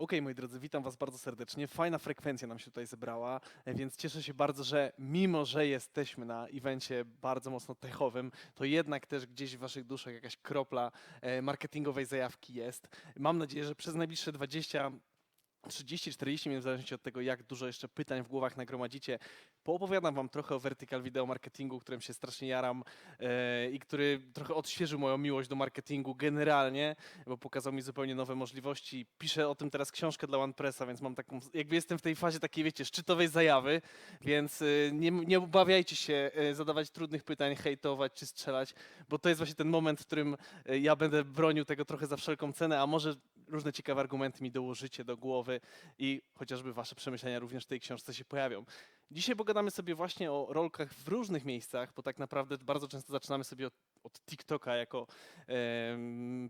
Okej, moi drodzy, witam Was bardzo serdecznie. Fajna frekwencja nam się tutaj zebrała, e, więc cieszę się bardzo, że mimo, że jesteśmy na evencie bardzo mocno techowym, to jednak też gdzieś w Waszych duszach jakaś kropla e, marketingowej zajawki jest. Mam nadzieję, że przez najbliższe 20 30-40 minut, w zależności od tego, jak dużo jeszcze pytań w głowach nagromadzicie, poopowiadam Wam trochę o vertical video marketingu, którym się strasznie jaram e, i który trochę odświeżył moją miłość do marketingu generalnie, bo pokazał mi zupełnie nowe możliwości. Piszę o tym teraz książkę dla OnePressa, więc mam taką, jakby jestem w tej fazie takiej, wiecie, szczytowej zajawy, więc e, nie, nie obawiajcie się e, zadawać trudnych pytań, hejtować czy strzelać, bo to jest właśnie ten moment, w którym e, ja będę bronił tego trochę za wszelką cenę, a może różne ciekawe argumenty mi dołożycie do głowy i chociażby wasze przemyślenia również w tej książce się pojawią. Dzisiaj pogadamy sobie właśnie o rolkach w różnych miejscach, bo tak naprawdę bardzo często zaczynamy sobie od, od TikToka jako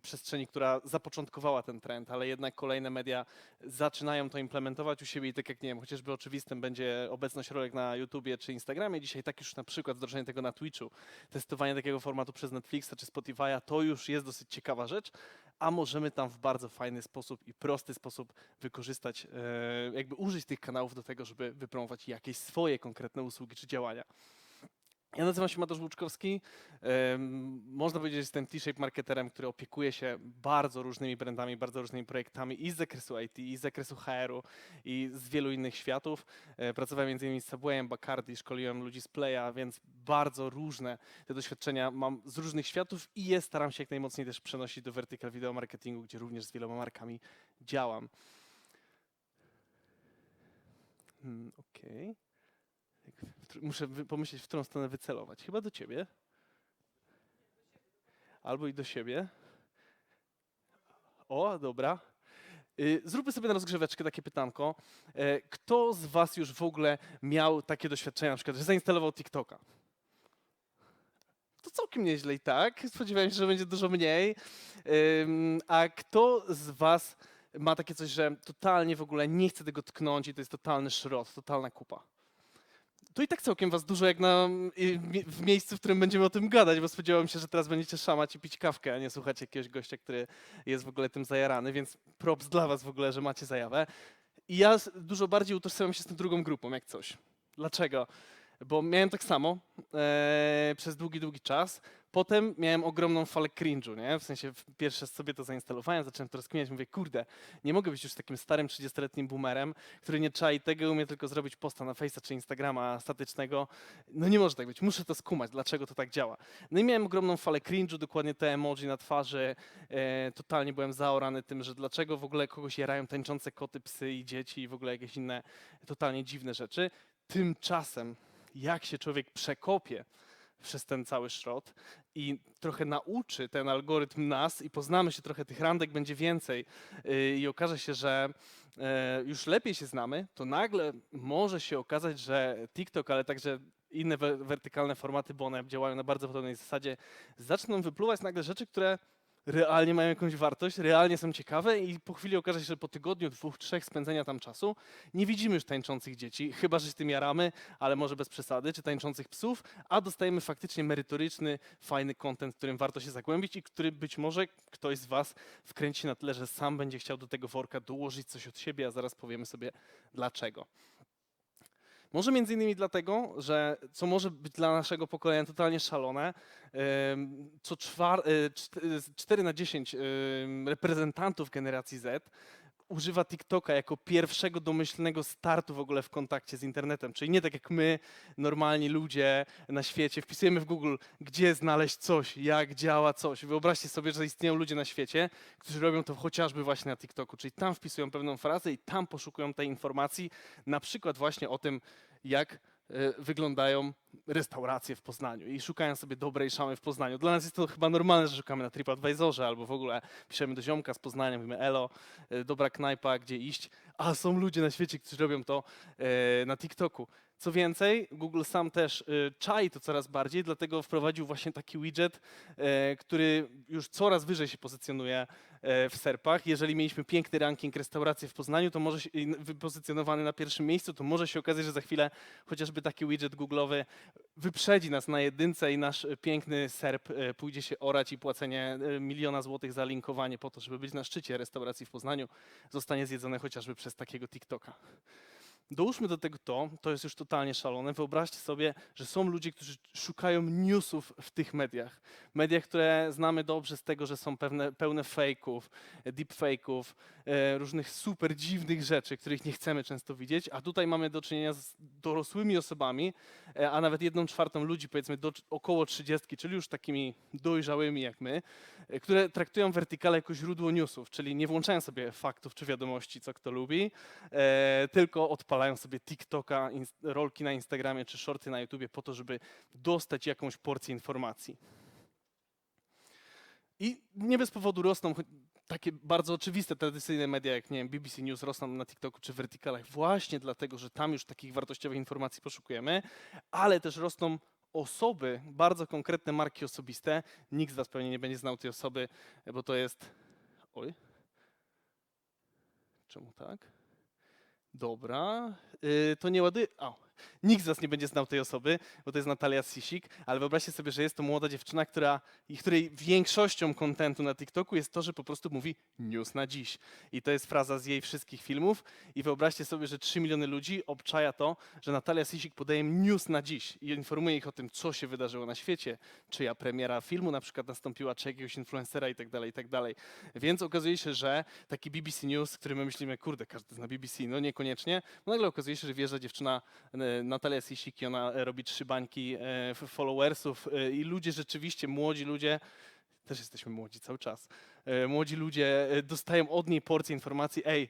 przestrzeni, która zapoczątkowała ten trend, ale jednak kolejne media zaczynają to implementować u siebie i tak jak nie wiem, chociażby oczywistym będzie obecność rolek na YouTubie czy Instagramie. Dzisiaj tak już na przykład wdrożenie tego na Twitchu, testowanie takiego formatu przez Netflixa czy Spotify'a, to już jest dosyć ciekawa rzecz, a możemy tam w bardzo fajny sposób i prosty sposób wykorzystać, e, jakby użyć tych kanałów do tego, żeby wypromować jakieś swoje konkretne usługi czy działania. Ja nazywam się Mateusz Łuczkowski. Można powiedzieć, że jestem T-shape marketerem, który opiekuje się bardzo różnymi brandami, bardzo różnymi projektami i z zakresu IT, i z zakresu HR-u, i z wielu innych światów. E, Pracowałem m.in. z Subwayem, Bacardi, szkoliłem ludzi z Playa, więc bardzo różne te doświadczenia mam z różnych światów i je staram się jak najmocniej też przenosić do vertical video marketingu, gdzie również z wieloma markami działam. Hmm, Okej. Tr- Muszę pomyśleć, w którą stronę wycelować. Chyba do ciebie. Albo i do siebie. O, dobra. Y, Zróbmy sobie na rozgrzeweczkę takie pytanko. E, Kto z Was już w ogóle miał takie doświadczenia, na przykład, że zainstalował TikToka? To całkiem nieźle i tak. Spodziewałem się, że będzie dużo mniej. A kto z Was ma takie coś, że totalnie w ogóle nie chce tego tknąć i to jest totalny szrot, totalna kupa? To i tak całkiem was dużo jak na, w miejscu, w którym będziemy o tym gadać, bo spodziewałem się, że teraz będziecie szamać i pić kawkę, a nie słuchać jakiegoś gościa, który jest w ogóle tym zajarany, więc props dla was w ogóle, że macie zajawę. I ja dużo bardziej utożsamiam się z tą drugą grupą, jak coś. Dlaczego? Bo miałem tak samo e, przez długi, długi czas. Potem miałem ogromną falę cringe'u, nie? W sensie pierwsze sobie to zainstalowałem, zacząłem to rozkminiać, mówię, kurde, nie mogę być już takim starym 30-letnim boomerem, który nie czai tego, umie tylko zrobić posta na Face'a czy Instagrama statycznego. No nie może tak być, muszę to skumać, dlaczego to tak działa. No i miałem ogromną falę cringe'u, dokładnie te emoji na twarzy, e, totalnie byłem zaorany tym, że dlaczego w ogóle kogoś jarają tańczące koty, psy i dzieci i w ogóle jakieś inne totalnie dziwne rzeczy. Tymczasem, jak się człowiek przekopie przez ten cały szrot i trochę nauczy ten algorytm nas i poznamy się trochę, tych randek będzie więcej yy, i okaże się, że e, już lepiej się znamy, to nagle może się okazać, że TikTok, ale także inne we- wertykalne formaty, bo one działają na bardzo podobnej zasadzie, zaczną wypluwać nagle rzeczy, które realnie mają jakąś wartość, realnie są ciekawe i po chwili okaże się, że po tygodniu, dwóch, trzech spędzenia tam czasu nie widzimy już tańczących dzieci, chyba że się tym jaramy, ale może bez przesady, czy tańczących psów, a dostajemy faktycznie merytoryczny, fajny content, w którym warto się zagłębić i który być może ktoś z Was wkręci na tyle, że sam będzie chciał do tego worka dołożyć coś od siebie, a zaraz powiemy sobie dlaczego. Może między innymi dlatego, że co może być dla naszego pokolenia totalnie szalone, co czwar, e, czt- 4 na 10 em, reprezentantów generacji Z używa TikToka jako pierwszego domyślnego startu w ogóle w kontakcie z internetem. Czyli nie tak jak my, normalni ludzie na świecie, wpisujemy w Google, gdzie znaleźć coś, jak działa coś. Wyobraźcie sobie, że istnieją ludzie na świecie, którzy robią to chociażby właśnie na TikToku, czyli tam wpisują pewną frazę i tam poszukują tej informacji, na przykład właśnie o tym, jak wyglądają restauracje w Poznaniu i szukają sobie dobrej szamy w Poznaniu. Dla nas jest to chyba normalne, że szukamy na TripAdvisorze albo w ogóle piszemy do ziomka z Poznania, mówimy elo, e, dobra knajpa, gdzie iść, a są ludzie na świecie, którzy robią to e, na TikToku. Co więcej, Google sam też e, czai to coraz bardziej, dlatego wprowadził właśnie taki widget, e, który już coraz wyżej się pozycjonuje e, w serpach. Jeżeli mieliśmy piękny ranking restauracji w Poznaniu, to może wypozycjonowany na pierwszym miejscu, to może się okazać, że za chwilę chociażby taki widget googlowy wyprzedzi nas na jedynce i nasz e, piękny serp e, pójdzie się orać i płacenie e, miliona złotych za linkowanie po to, żeby być na szczycie restauracji w Poznaniu, zostanie zjedzone chociażby przez takiego TikToka. Dołóżmy do tego to, to jest już totalnie szalone. Wyobraźcie sobie, że są ludzie, którzy szukają newsów w tych mediach. Mediach, które znamy dobrze z tego, że są pewne, pełne e, deepfake'ów, e, różnych super dziwnych rzeczy, których nie chcemy często widzieć, a tutaj mamy do czynienia z dorosłymi osobami, e, a nawet jedną czwartą ludzi, powiedzmy do około 30, czyli już takimi dojrzałymi jak my, e, które traktują wertykale jako źródło newsów, czyli nie włączają sobie faktów czy wiadomości, co kto lubi, e, tylko odpalają sobie TikToka, rolki na Instagramie czy shorty na YouTubie po to, żeby dostać jakąś porcję informacji. I nie bez powodu rosną takie bardzo oczywiste tradycyjne media, jak nie wiem, BBC News rosną na TikToku czy wertykalach właśnie dlatego, że tam już takich wartościowych informacji poszukujemy, ale też rosną osoby, bardzo konkretne marki osobiste. Nikt z Was pewnie nie będzie znał tej osoby, bo to jest... Oj. Czemu tak? Dobra, yy, to nie ładuje. O, nikt z Was nie będzie znał tej osoby, bo to jest Natalia Sisik, ale wyobraźcie sobie, że jest to młoda dziewczyna, która, której większością kontentu na TikToku jest to, że po prostu mówi news na dziś. I to jest fraza z jej wszystkich filmów. I wyobraźcie sobie, że 3 miliony ludzi obczaja to, że Natalia Sisik podaje news na dziś i informuje ich o tym, co się wydarzyło na świecie, czyja premiera filmu na przykład nastąpiła, czy jakiegoś influencera i tak dalej, i tak dalej. Więc okazuje się, że taki BBC News, który my myślimy, kurde, każdy zna BBC, no niekoniecznie, no nagle okazuje się, że wjeżdża dziewczyna e, Natalia Sisik i ona e, robi trzy bańki e, followersów e, i ludzie rzeczywiście, młodzi ludzie, też jesteśmy młodzi cały czas, młodzi ludzie dostają od niej porcję informacji, ej,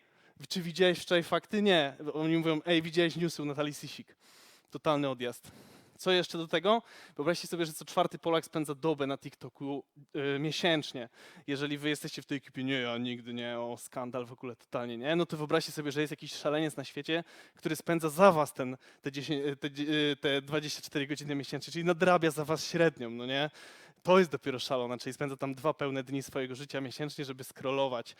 czy widziałeś wczoraj fakty? Nie. Oni mówią, ej, widziałeś newsy u Natalii Sisik. Totalny odjazd. Co jeszcze do tego? Wyobraźcie sobie, że co czwarty Polak spędza dobę na TikToku e, miesięcznie. Jeżeli wy jesteście w tej ekipie, nie, ja nigdy nie, o skandal w ogóle, totalnie nie, no to wyobraźcie sobie, że jest jakiś szaleniec na świecie, który spędza za was ten, te, 10, e, te, e, te 24 godziny miesięcznie, czyli nadrabia za was średnią, no nie? To jest dopiero szalone, czyli spędza tam dwa pełne dni swojego życia miesięcznie, żeby scrollować.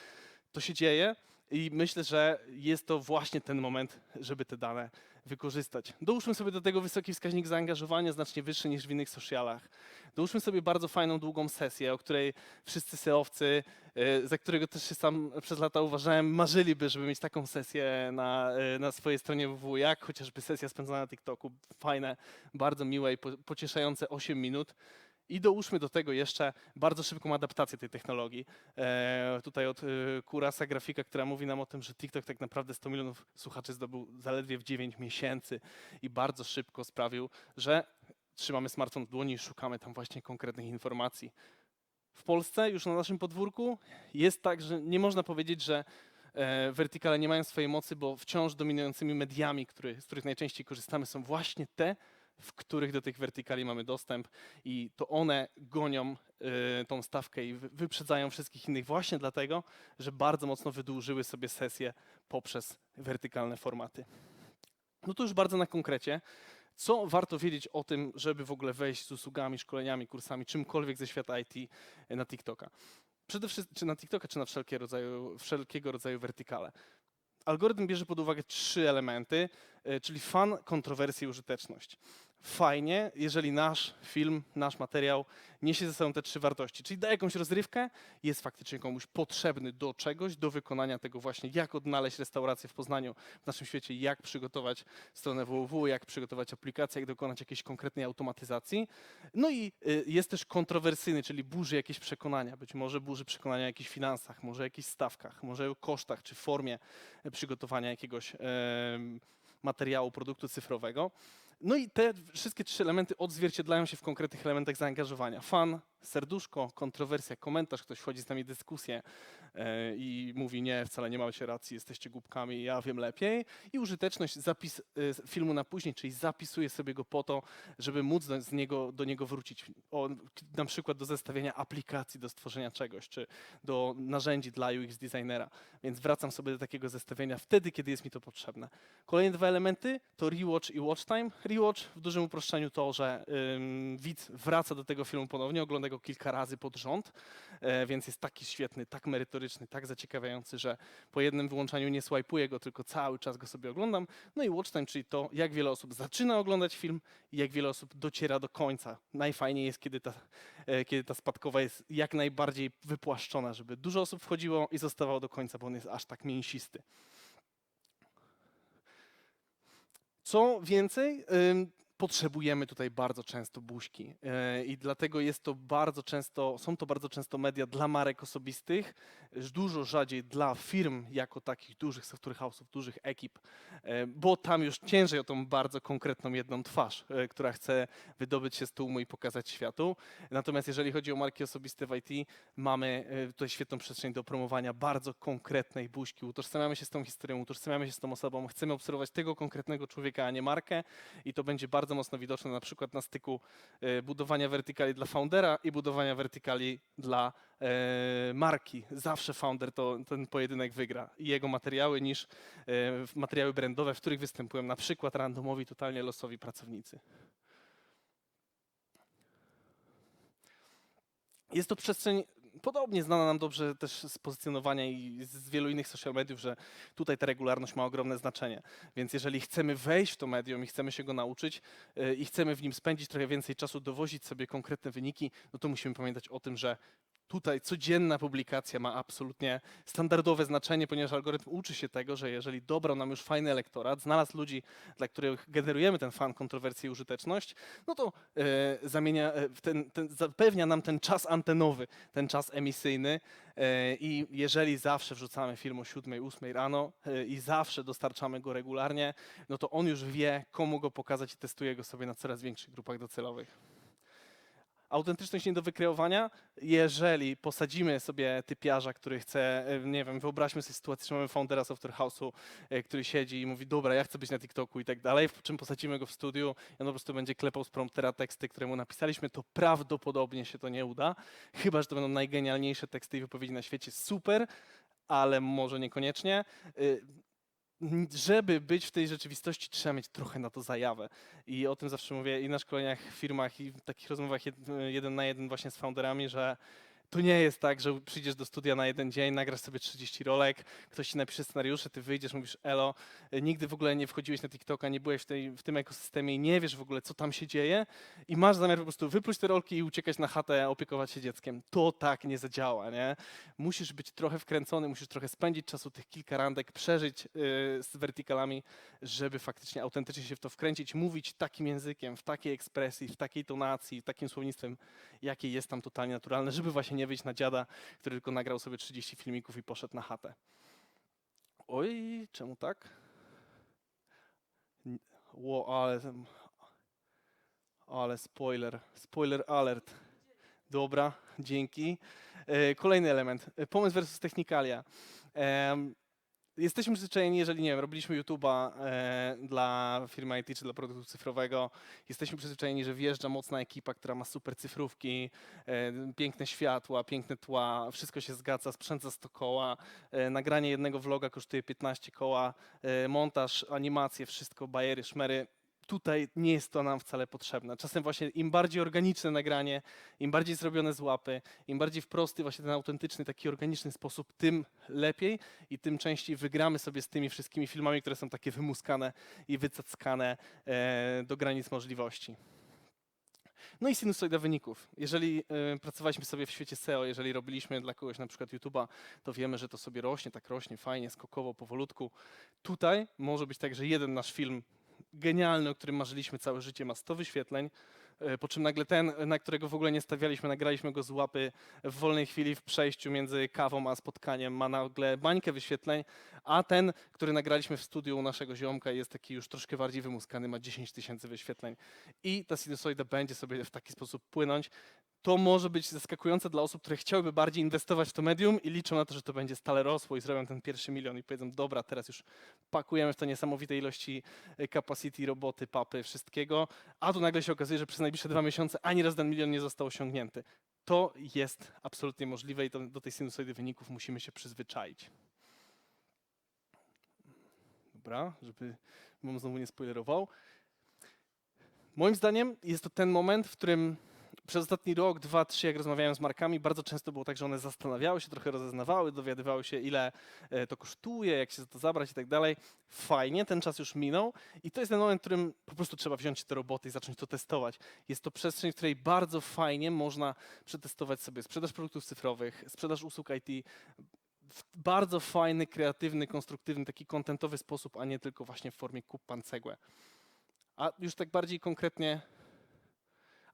To się dzieje i myślę, że jest to właśnie ten moment, żeby te dane wykorzystać. Dołóżmy sobie do tego wysoki wskaźnik zaangażowania, znacznie wyższy niż w innych socialach. Dołóżmy sobie bardzo fajną, długą sesję, o której wszyscy seowcy, e, za którego też się sam przez lata uważałem, marzyliby, żeby mieć taką sesję na, e, na swojej stronie www, jak chociażby sesja spędzona na TikToku. Fajne, bardzo miłe i po- pocieszające 8 minut. I dołóżmy do tego jeszcze bardzo szybką adaptację tej technologii. E, tutaj od e, Kurasa grafika, która mówi nam o tym, że TikTok tak naprawdę 100 milionów słuchaczy zdobył zaledwie w 9 miesięcy i bardzo szybko sprawił, że trzymamy smartfon w dłoni i szukamy tam właśnie konkretnych informacji. W Polsce, już na naszym podwórku, jest tak, że nie można powiedzieć, że e, wertykale nie mają swojej mocy, bo wciąż dominującymi mediami, który, z których najczęściej korzystamy, są właśnie te, w których do tych wertykali mamy dostęp i to one gonią y, tą stawkę i wy- wyprzedzają wszystkich innych właśnie dlatego, że bardzo mocno wydłużyły sobie sesje poprzez wertykalne formaty. No to już bardzo na konkrecie. Co warto wiedzieć o tym, żeby w ogóle wejść z usługami, szkoleniami, kursami, czymkolwiek ze świata IT na TikToka? Przede wszystkim, czy na TikToka, czy na wszelkie rodzaju, wszelkiego rodzaju wertykale. Algorytm bierze pod uwagę trzy elementy, y, czyli fan, kontrowersję i użyteczność. Fajnie, jeżeli nasz film, nasz materiał niesie ze sobą te trzy wartości, czyli da jakąś rozrywkę, jest faktycznie komuś potrzebny do czegoś, do wykonania tego właśnie, jak odnaleźć restaurację w Poznaniu, w naszym świecie, jak przygotować stronę www, jak przygotować aplikację, jak dokonać jakiejś konkretnej automatyzacji. No i y, jest też kontrowersyjny, czyli burzy jakieś przekonania, być może burzy przekonania o jakichś finansach, może o jakichś stawkach, może o kosztach, czy formie e, przygotowania jakiegoś materiału, produktu cyfrowego. No i te wszystkie trzy elementy odzwierciedlają się w konkretnych elementach zaangażowania. Fan, serduszko, kontrowersja, komentarz, ktoś wchodzi z nami w dyskusję i mówi nie, wcale nie macie racji, jesteście głupkami, ja wiem lepiej. I użyteczność, zapis e, filmu na później, czyli zapisuję sobie go po to, żeby móc z niego, do niego wrócić. O, na przykład do zestawienia aplikacji do stworzenia czegoś, czy do narzędzi dla UX designera. Więc wracam sobie do takiego zestawienia wtedy, kiedy jest mi to potrzebne. Kolejne dwa elementy to rewatch i watch time. Rewatch w dużym uproszczeniu to, że ym, widz wraca do tego filmu ponownie, ogląda tego kilka razy pod rząd, e, więc jest taki świetny, tak merytoryczny, tak zaciekawiający, że po jednym wyłączaniu nie swajpuję go, tylko cały czas go sobie oglądam. No i watch time, czyli to, jak wiele osób zaczyna oglądać film i jak wiele osób dociera do końca. Najfajniej jest, kiedy ta, e, kiedy ta spadkowa jest jak najbardziej wypłaszczona, żeby dużo osób wchodziło i zostawało do końca, bo on jest aż tak mięsisty. Co więcej, potrzebujemy tutaj bardzo często buźki yy, i dlatego jest to bardzo często, są to bardzo często media dla marek osobistych, dużo rzadziej dla firm jako takich dużych software house'ów, dużych ekip, yy, bo tam już ciężej o tą bardzo konkretną jedną twarz, yy, która chce wydobyć się z tłumu i pokazać światu. Natomiast jeżeli chodzi o marki osobiste w IT, mamy e, tutaj świetną przestrzeń do promowania bardzo konkretnej buźki. Utożsamiamy się z tą historią, utożsamiamy się z tą osobą, chcemy obserwować tego konkretnego człowieka, a nie markę i to będzie bardzo mocno widoczne na przykład na styku e, budowania wertykali dla foundera i budowania wertykali dla e, marki. Zawsze founder to ten pojedynek wygra i jego materiały niż e, materiały brandowe, w których występują na przykład randomowi, totalnie losowi pracownicy. Jest to przestrzeń podobnie znana nam dobrze też z pozycjonowania i z wielu innych social mediów, że tutaj ta regularność ma ogromne znaczenie. Więc jeżeli chcemy wejść w to medium i chcemy się go nauczyć yy, i chcemy w nim spędzić trochę więcej czasu, dowozić sobie konkretne wyniki, no to musimy pamiętać o tym, że tutaj codzienna publikacja ma absolutnie standardowe znaczenie, ponieważ algorytm uczy się tego, że jeżeli dobrał nam już fajny elektorat, znalazł ludzi, dla których generujemy ten fan, kontrowersję i użyteczność, no to e, zamienia, e, ten, ten, zapewnia nam ten czas antenowy, ten czas emisyjny e, i jeżeli zawsze wrzucamy film o 7, 8 rano e, i zawsze dostarczamy go regularnie, no to on już wie, komu go pokazać i testuje go sobie na coraz większych grupach docelowych. Autentyczność nie do wykreowania, jeżeli posadzimy sobie typiarza, który chce, e, nie wiem, wyobraźmy sobie sytuację, że mamy foundera software house'u, e, który siedzi i mówi, dobra, ja chcę być na TikToku i tak dalej, po czym posadzimy go w studiu i on po prostu będzie klepał z promptera teksty, które mu napisaliśmy, to prawdopodobnie się to nie uda, chyba, że to będą najgenialniejsze teksty i wypowiedzi na świecie, super, ale może niekoniecznie. Żeby być w tej rzeczywistości, trzeba mieć trochę na to zajawę. I o tym zawsze mówię i na szkoleniach, w firmach, i w takich rozmowach jed, jeden na jeden właśnie z founderami, że to nie jest tak, że przyjdziesz do studia na jeden dzień, nagrasz sobie 30 rolek, ktoś ci napisze scenariusze, ty wyjdziesz, mówisz elo, nigdy w ogóle nie wchodziłeś na TikToka, nie byłeś w, tej, w tym ekosystemie i nie wiesz w ogóle, co tam się dzieje i masz zamiar po prostu wypluć te rolki i uciekać na chatę, opiekować się dzieckiem. To tak nie zadziała, nie? Musisz być trochę wkręcony, musisz trochę spędzić czasu, tych kilka randek, przeżyć y, z wertykalami, żeby faktycznie autentycznie się w to wkręcić, mówić takim językiem, w takiej ekspresji, w takiej tonacji, takim słownictwem, jakie jest tam totalnie naturalne, żeby właśnie nie wyjść na dziada, który tylko nagrał sobie 30 filmików i poszedł na chatę. Oj, czemu tak? Ło, ale, ale spoiler, spoiler alert. Dobra, dzięki. E, Kolejny element, e, pomysł versus technikalia. Jesteśmy przyzwyczajeni, jeżeli nie wiem, robiliśmy YouTube'a e, dla firmy IT czy dla produktu cyfrowego, jesteśmy przyzwyczajeni, że wjeżdża mocna ekipa, która ma super cyfrówki, e, piękne światła, piękne tła, wszystko się zgadza, sprzęt za 100 koła, e, nagranie jednego vloga kosztuje 15 koła, e, montaż, animacje, wszystko, bajery, szmery. Tutaj nie jest to nam wcale potrzebne. Czasem właśnie im bardziej organiczne nagranie, im bardziej zrobione z łapy, im bardziej w prosty, właśnie ten autentyczny, taki organiczny sposób, tym lepiej i tym częściej wygramy sobie z tymi wszystkimi filmami, które są takie wymuskane i wycackane e, do granic możliwości. No i sinusoida wyników. Jeżeli e, pracowaliśmy sobie w świecie SEO, jeżeli robiliśmy dla kogoś na przykład YouTube'a, to wiemy, że to sobie rośnie, tak rośnie, fajnie, skokowo, powolutku. Tutaj może być tak, że jeden nasz film genialny, o którym marzyliśmy całe życie, ma 100 wyświetleń, e, po czym nagle ten, na którego w ogóle nie stawialiśmy, nagraliśmy go z łapy w wolnej chwili w przejściu między kawą a spotkaniem, ma nagle bańkę wyświetleń, a ten, który nagraliśmy w studiu u naszego ziomka jest taki już troszkę bardziej wymuskany, ma 10 tysięcy wyświetleń. I ta sinusoida będzie sobie w taki sposób płynąć. To może być zaskakujące dla osób, które chciałyby bardziej inwestować w to medium i liczą na to, że to będzie stale rosło i zrobią ten pierwszy milion i powiedzą, dobra, teraz już pakujemy w to niesamowite ilości e, capacity, roboty, papy, wszystkiego, a tu nagle się okazuje, że przez najbliższe dwa miesiące ani raz ten milion nie został osiągnięty. To jest absolutnie możliwe i to, do tej sinusoidy wyników musimy się przyzwyczaić. Dobra, żeby bym znowu nie spoilerował. Moim zdaniem jest to ten moment, w którym przez ostatni rok, dwa, trzy, jak rozmawiałem z markami, bardzo często było tak, że one zastanawiały się, trochę rozeznawały, dowiadywały się, ile e, to kosztuje, jak się za to zabrać i tak dalej. Fajnie, ten czas już minął i to jest ten moment, w którym po prostu trzeba wziąć te roboty i zacząć to testować. Jest to przestrzeń, w której bardzo fajnie można przetestować sobie sprzedaż produktów cyfrowych, sprzedaż usług IT, w bardzo fajny, kreatywny, konstruktywny, taki kontentowy sposób, a nie tylko właśnie w formie kup pan cegłę. A już tak bardziej konkretnie.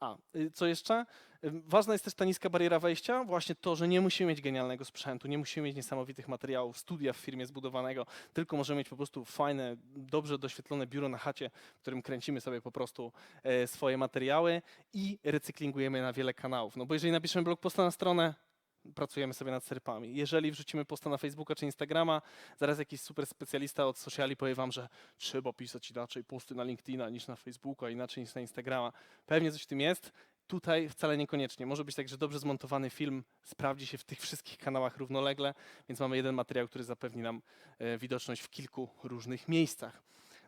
A, y, co jeszcze? Y, Ważna jest też ta niska bariera wejścia, właśnie to, że nie musimy mieć genialnego sprzętu, nie musimy mieć niesamowitych materiałów, studia w firmie zbudowanego, tylko możemy mieć po prostu fajne, dobrze doświetlone biuro na chacie, w którym kręcimy sobie po prostu e, swoje materiały i recyklingujemy na wiele kanałów. No bo jeżeli napiszemy blog posta na stronę, pracujemy sobie nad serpami. Jeżeli wrzucimy posta na Facebooka czy Instagrama, zaraz jakiś super specjalista od sociali powie wam, że trzeba pisać inaczej posty na LinkedIna niż na Facebooka, inaczej niż na Instagrama. Pewnie coś w tym jest. Tutaj wcale niekoniecznie. Może być tak, że dobrze zmontowany film sprawdzi się w tych wszystkich kanałach równolegle, więc mamy jeden materiał, który zapewni nam e, widoczność w kilku różnych miejscach.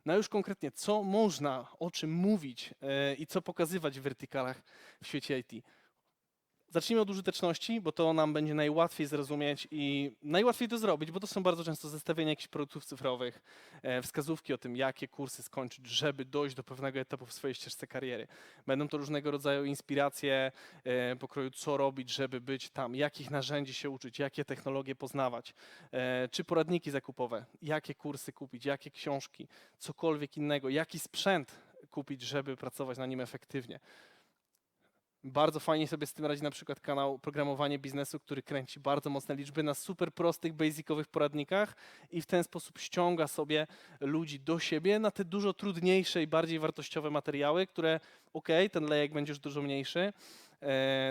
No już konkretnie, co można, o czym mówić e, i co pokazywać w wertykalach w świecie IT. Zacznijmy od użyteczności, bo to nam będzie najłatwiej zrozumieć i najłatwiej to zrobić, bo to są bardzo często zestawienia jakichś produktów cyfrowych, e, wskazówki o tym, jakie kursy skończyć, żeby dojść do pewnego etapu w swojej ścieżce kariery. Będą to różnego rodzaju inspiracje e, pokroju, co robić, żeby być tam, jakich narzędzi się uczyć, jakie technologie poznawać, e, czy poradniki zakupowe, jakie kursy kupić, jakie książki, cokolwiek innego, jaki sprzęt kupić, żeby pracować na nim efektywnie. Bardzo fajnie sobie z tym radzi na przykład kanał Programowanie Biznesu, który kręci bardzo mocne liczby na super prostych, basicowych poradnikach i w ten sposób ściąga sobie ludzi do siebie na te dużo trudniejsze i bardziej wartościowe materiały, które ok, ten lejek będzie już dużo mniejszy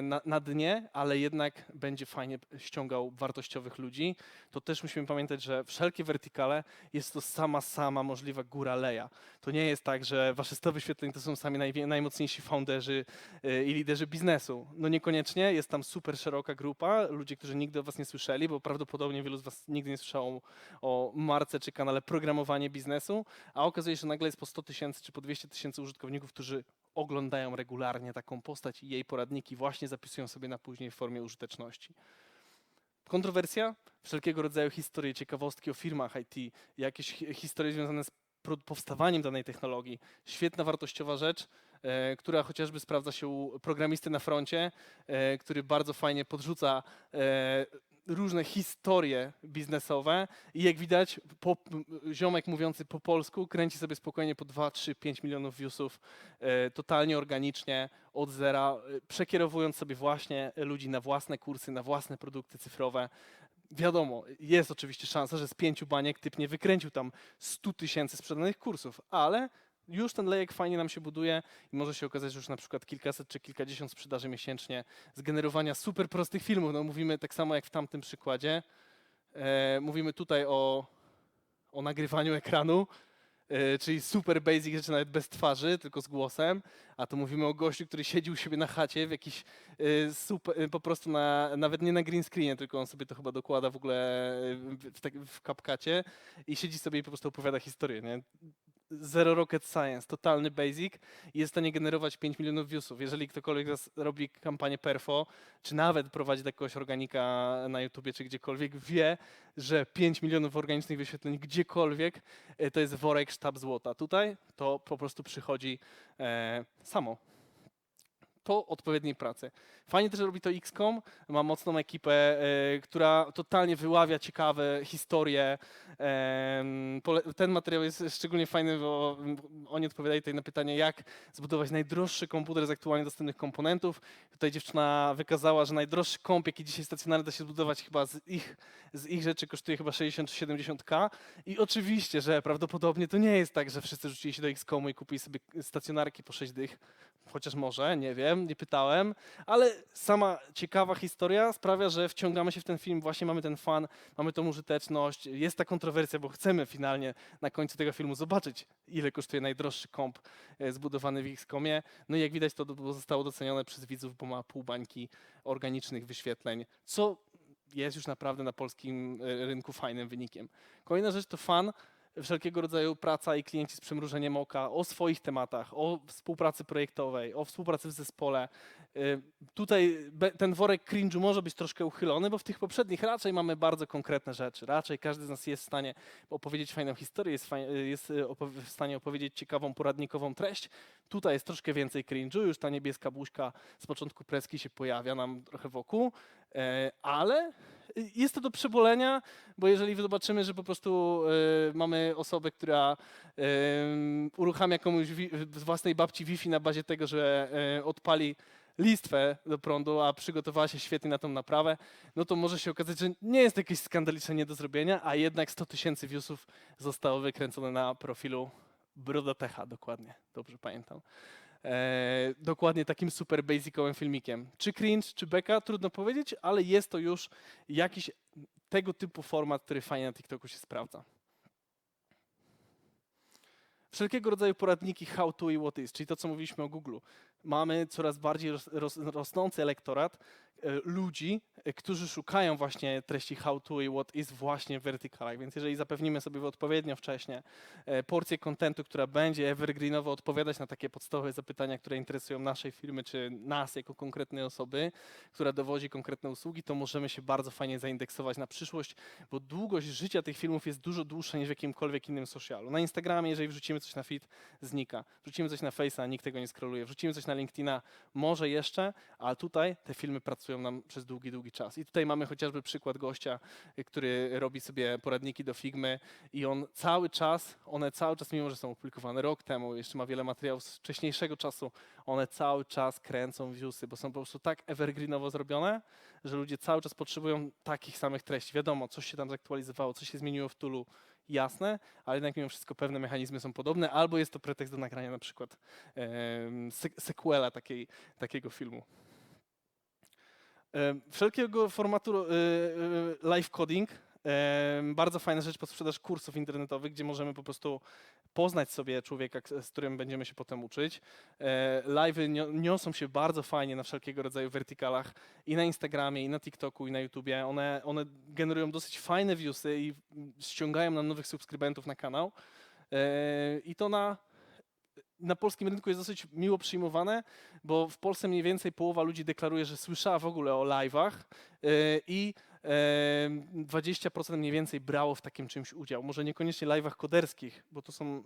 na, na dnie, ale jednak będzie fajnie ściągał wartościowych ludzi. To też musimy pamiętać, że wszelkie wertykale jest to sama, sama możliwa góra leja. To nie jest tak, że wasze 100 wyświetleń to są sami najwie- najmocniejsi founderzy y, i liderzy biznesu. No niekoniecznie, jest tam super szeroka grupa, ludzie, którzy nigdy o was nie słyszeli, bo prawdopodobnie wielu z was nigdy nie słyszało o marce czy kanale programowanie biznesu, a okazuje się, że nagle jest po 100 tysięcy czy po 200 tysięcy użytkowników, którzy oglądają regularnie taką postać i jej poradniki właśnie zapisują sobie na później w formie użyteczności. Kontrowersja, wszelkiego rodzaju historie, ciekawostki o firmach IT, jakieś hi- historie związane z powstawaniem danej technologii. Świetna, wartościowa rzecz, e, która chociażby sprawdza się u programisty na froncie, e, który bardzo fajnie podrzuca e, różne historie biznesowe i jak widać, po, ziomek mówiący po polsku kręci sobie spokojnie po 2, 3, 5 milionów viewsów e, totalnie organicznie, od zera, e, przekierowując sobie właśnie ludzi na własne kursy, na własne produkty cyfrowe. Wiadomo, jest oczywiście szansa, że z pięciu baniek typ nie wykręcił tam 100 tysięcy sprzedanych kursów, ale już ten lejek fajnie nam się buduje i może się okazać, że już na przykład kilkaset czy kilkadziesiąt sprzedaży miesięcznie z generowania super prostych filmów. No mówimy tak samo jak w tamtym przykładzie. E, mówimy tutaj o, o nagrywaniu ekranu, e, czyli super basic rzeczy nawet bez twarzy, tylko z głosem, a tu mówimy o gościu, który siedzi u siebie na chacie w jakiś e, super, e, po prostu na, nawet nie na green screenie, tylko on sobie to chyba dokłada w ogóle e, w, w, tak, w kapkacie i siedzi sobie i po prostu opowiada historię, nie? Zero rocket science, totalny basic i jest w stanie generować 5 milionów viewsów. Jeżeli ktokolwiek robi kampanię perfo, czy nawet prowadzi jakiegoś organika na YouTubie, czy gdziekolwiek, wie, że 5 milionów organicznych wyświetleń gdziekolwiek e, to jest worek sztab złota. Tutaj to po prostu przychodzi e, samo. Po odpowiedniej pracy. Fajnie też robi to XCOM, ma mocną ekipę, e, która totalnie wyławia ciekawe historie. Ten materiał jest szczególnie fajny, bo oni odpowiadają tutaj na pytanie, jak zbudować najdroższy komputer z aktualnie dostępnych komponentów. Tutaj dziewczyna wykazała, że najdroższy komp, jaki dzisiaj stacjonarny da się zbudować chyba z ich, z ich rzeczy kosztuje chyba 60 czy 70k. I oczywiście, że prawdopodobnie to nie jest tak, że wszyscy rzucili się do XCOMu i kupili sobie stacjonarki po 6 dych. Chociaż może, nie wiem, nie pytałem, ale sama ciekawa historia sprawia, że wciągamy się w ten film, właśnie mamy ten fan, mamy tą użyteczność, jest ta kontrowersja, bo chcemy finalnie na końcu tego filmu zobaczyć, ile kosztuje najdroższy komp e, zbudowany w XCOMie. No i jak widać, to zostało docenione przez widzów, bo ma pół bańki organicznych wyświetleń, co jest już naprawdę na polskim e, rynku fajnym wynikiem. Kolejna rzecz to fan. Wszelkiego rodzaju praca i klienci z przymrużeniem oka, o swoich tematach, o współpracy projektowej, o współpracy w zespole. Y, Tutaj ten worek cringe'u może być troszkę uchylony, bo w tych poprzednich raczej mamy bardzo konkretne rzeczy. Raczej każdy z nas jest w stanie opowiedzieć fajną historię, jest, jest y, w stanie opowiedzieć ciekawą, poradnikową treść. Tutaj jest troszkę więcej cringe'u, już ta niebieska buźka z początku preski się pojawia nam trochę wokół, e, ale y, jest to do przebolenia, bo jeżeli zobaczymy, że po prostu e, mamy osobę, która e, uruchamia komuś z własnej babci Wi-Fi na bazie tego, że e, odpali listwę do prądu, a przygotowała się świetnie na tą naprawę, no to może się okazać, że nie jest jakieś skandaliczne nie do zrobienia, a jednak 100 tysięcy viewsów zostało wykręcone na profilu Brodatecha, dokładnie, dobrze pamiętam. E, dokładnie takim super basicowym filmikiem. Czy cringe, czy beka, trudno powiedzieć, ale jest to już jakiś tego typu format, który fajnie na TikToku się sprawdza. Wszelkiego rodzaju poradniki how to i what is, czyli to, co mówiliśmy o Google. Mamy coraz bardziej ros, ros, rosnący elektorat ludzi, e, którzy szukają właśnie treści how to i what is właśnie w verticalach, więc jeżeli zapewnimy sobie odpowiednio wcześnie e, porcję kontentu, która będzie evergreenowo odpowiadać na takie podstawowe zapytania, które interesują naszej firmy, czy nas jako konkretnej osoby, która dowozi konkretne usługi, to możemy się bardzo fajnie zaindeksować na przyszłość, bo długość życia tych filmów jest dużo dłuższa niż w jakimkolwiek innym socialu. Na Instagramie, jeżeli wrzucimy coś na feed, znika. Wrzucimy coś na Face'a, nikt tego nie skroluje. Wrzucimy coś na LinkedIna, może jeszcze, ale tutaj te filmy pracują nam przez długi, długi czas. I tutaj mamy chociażby przykład gościa, y, który robi sobie poradniki do Figmy i on cały czas, one cały czas, mimo że są opublikowane rok temu, jeszcze ma wiele materiałów z wcześniejszego czasu, one cały czas kręcą viewsy, bo są po prostu tak evergreenowo zrobione, że ludzie cały czas potrzebują takich samych treści. Wiadomo, coś się tam zaktualizowało, coś się zmieniło w tulu, jasne, ale jednak mimo wszystko pewne mechanizmy są podobne, albo jest to pretekst do nagrania na przykład se- sequela takiej, takiego filmu. Wszelkiego formatu e, e, live coding, bardzo fajna rzecz pod sprzedaż kursów internetowych, gdzie możemy po prostu poznać sobie człowieka, z którym będziemy się potem uczyć. E, Live'y nio- niosą się bardzo fajnie na wszelkiego rodzaju wertykalach i na Instagramie, i na TikToku, i na YouTubie. One, one generują dosyć fajne viewsy i ściągają nam nowych subskrybentów na kanał. I to na, na polskim rynku jest dosyć miło przyjmowane, bo w Polsce mniej więcej połowa ludzi deklaruje, że słyszała w ogóle o live'ach e, i 20% mniej więcej brało w takim czymś udział. Może niekoniecznie live'ach koderskich, bo to są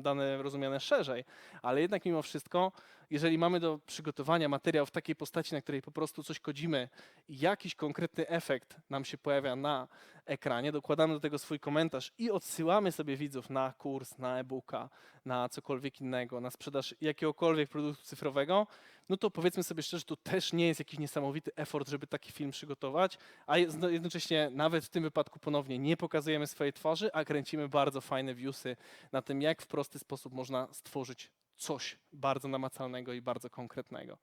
dane rozumiane szerzej, ale jednak mimo wszystko, jeżeli mamy do przygotowania materiał w takiej postaci, na której po prostu coś kodzimy i jakiś konkretny efekt nam się pojawia na ekranie, dokładamy do tego swój komentarz i odsyłamy sobie widzów na kurs, na e-booka, na cokolwiek innego, na sprzedaż jakiegokolwiek produktu cyfrowego, no to powiedzmy sobie szczerze, to też nie jest jakiś niesamowity effort, żeby taki film przygotować, a no, jednocześnie nawet w tym wypadku ponownie nie pokazujemy swojej twarzy, a kręcimy bardzo fajne viewsy na tym, jak w prosty sposób można stworzyć coś bardzo namacalnego i bardzo konkretnego.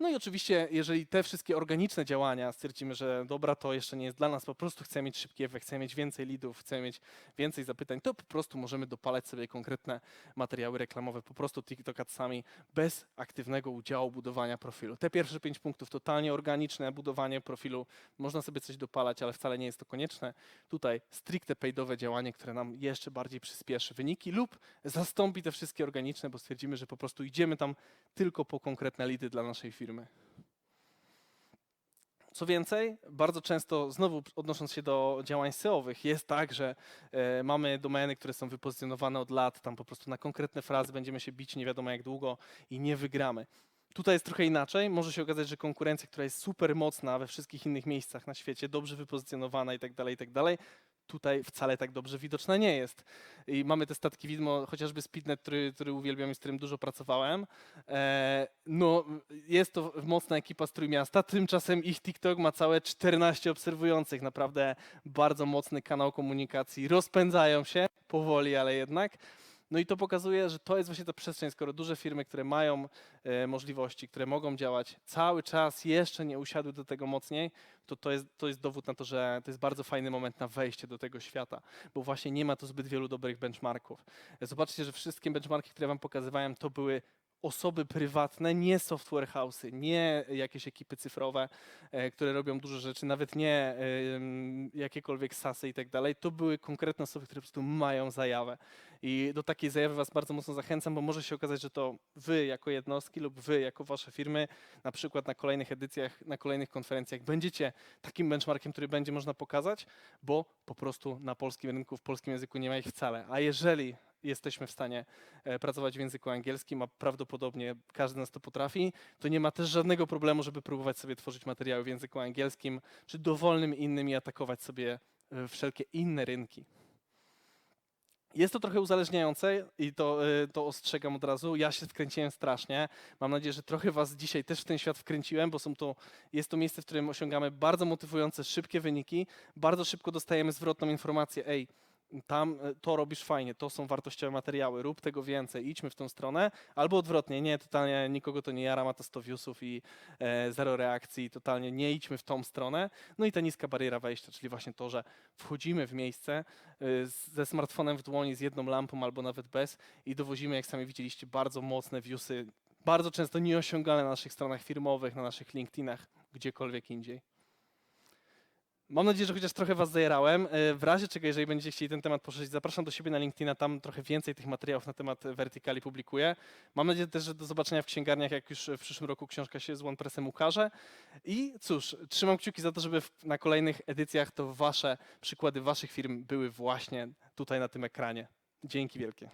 No i oczywiście, jeżeli te wszystkie organiczne działania stwierdzimy, że dobra, to jeszcze nie jest dla nas, po prostu chcemy mieć szybki efekt, chcemy mieć więcej leadów, chcemy mieć więcej zapytań, to po prostu możemy dopalać sobie konkretne materiały reklamowe, po prostu TikTok adsami, bez aktywnego udziału budowania profilu. Te pierwsze pięć punktów totalnie organiczne, budowanie profilu, można sobie coś dopalać, ale wcale nie jest to konieczne. Tutaj stricte paydowe działanie, które nam jeszcze bardziej przyspieszy wyniki lub zastąpi te wszystkie organiczne, bo stwierdzimy, że po prostu idziemy tam tylko po konkretne lidy dla naszej firmy. Co więcej, bardzo często, znowu odnosząc się do działań SEO-owych, jest tak, że e, mamy domeny, które są wypozycjonowane od lat, tam po prostu na konkretne frazy będziemy się bić nie wiadomo jak długo i nie wygramy. Tutaj jest trochę inaczej. Może się okazać, że konkurencja, która jest super mocna we wszystkich innych miejscach na świecie, dobrze wypozycjonowana i tak dalej, i tak dalej, tutaj wcale tak dobrze widoczna nie jest. I mamy te statki widmo, chociażby Speednet, który, który uwielbiam i z którym dużo pracowałem. E, no, jest to mocna ekipa z Trójmiasta, tymczasem ich TikTok ma całe 14 obserwujących, naprawdę bardzo mocny kanał komunikacji. Rozpędzają się, powoli, ale jednak. No i to pokazuje, że to jest właśnie ta przestrzeń, skoro duże firmy, które mają e, możliwości, które mogą działać, cały czas jeszcze nie usiadły do tego mocniej, to to jest, to jest dowód na to, że to jest bardzo fajny moment na wejście do tego świata, bo właśnie nie ma tu zbyt wielu dobrych benchmarków. E, Zobaczcie, że wszystkie benchmarki, które wam pokazywałem, to były osoby prywatne, nie software house'y, nie jakieś ekipy cyfrowe, e, które robią dużo rzeczy, nawet nie jakiekolwiek sasy i tak dalej. To były konkretne osoby, które po prostu mają zajawę. I do takiej zajawy Was bardzo mocno zachęcam, bo może się okazać, że to Wy jako jednostki lub Wy jako Wasze firmy, na przykład na kolejnych edycjach, na kolejnych konferencjach, będziecie takim benchmarkiem, który będzie można pokazać, bo po prostu na polskim rynku, w polskim języku nie ma ich wcale. A jeżeli jesteśmy w stanie e, pracować w języku angielskim, a prawdopodobnie każdy nas to potrafi, to nie ma też żadnego problemu, żeby próbować sobie tworzyć materiały w języku angielskim, czy dowolnym innym i atakować sobie e, wszelkie inne rynki. Jest to trochę uzależniające i to, y, to ostrzegam od razu. Ja się wkręciłem strasznie. Mam nadzieję, że trochę Was dzisiaj też w ten świat wkręciłem, bo są to, jest to miejsce, w którym osiągamy bardzo motywujące, szybkie wyniki. Bardzo szybko dostajemy zwrotną informację, ej, tam y, to robisz fajnie, to są wartościowe materiały, rób tego więcej, idźmy w tą stronę. Albo odwrotnie, nie, totalnie nikogo to nie jara, ma to 100 viewsów i e, zero reakcji, totalnie nie idźmy w tą stronę. No i ta niska bariera wejścia, czyli właśnie to, że wchodzimy w miejsce z- ze smartfonem w dłoni, z jedną lampą albo nawet bez i dowozimy, jak sami widzieliście, bardzo mocne viewsy, bardzo często nieosiągalne na naszych stronach firmowych, na naszych LinkedInach, gdziekolwiek indziej. Mam nadzieję, że chociaż trochę Was zajerałem. Y, W razie czego, jeżeli będziecie chcieli ten temat poszerzyć, zapraszam do siebie na LinkedIna, tam trochę więcej tych materiałów na temat Verticali publikuję. Mam nadzieję też, że do zobaczenia w księgarniach, jak już w przyszłym roku książka się z OnePressem ukaże. I cóż, trzymam kciuki za to, żeby na kolejnych edycjach to wasze przykłady waszych firm były właśnie tutaj na tym ekranie. Dzięki wielkie.